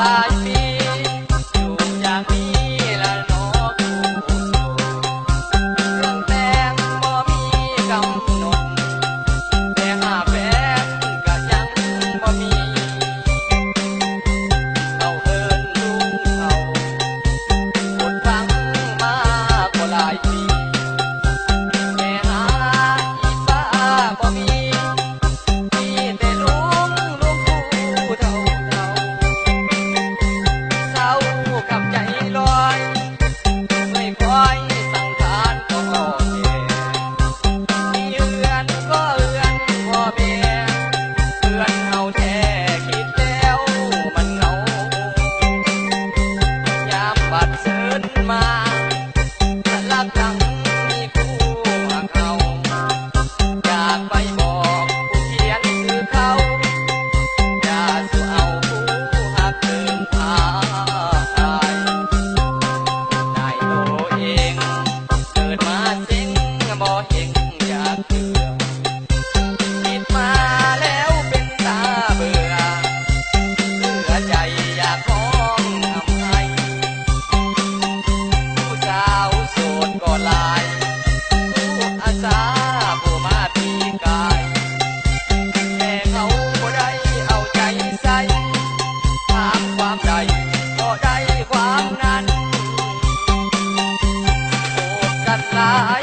life. สาผู้มาปีกายแต่เขาบ่ได้เอาใจใส่ถามความใดก็ได้ความนั้นโกกันลา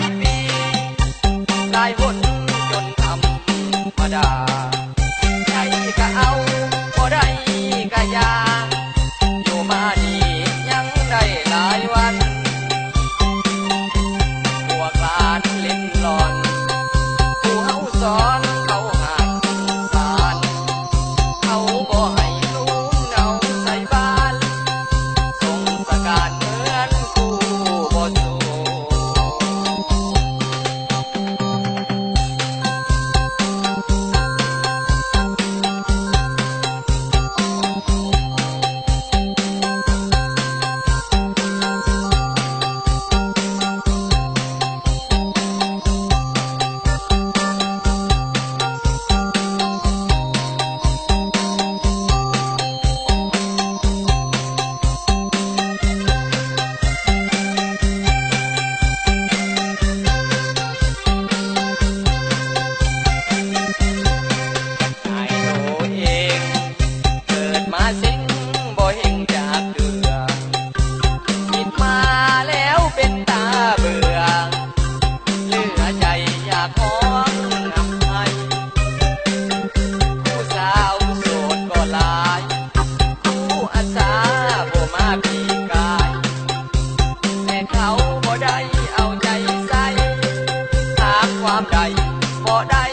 มาสิงบ่เห็นจากเดือคิดมาแล้วเป็นตาเบื่อเหลือใจอยากของนำให้ผู้สาวโสดก็หลายผู้อาสาบ่มาปีกายแต่เขาบ่ได้เอาใจใส่ถามความใดบ่ได้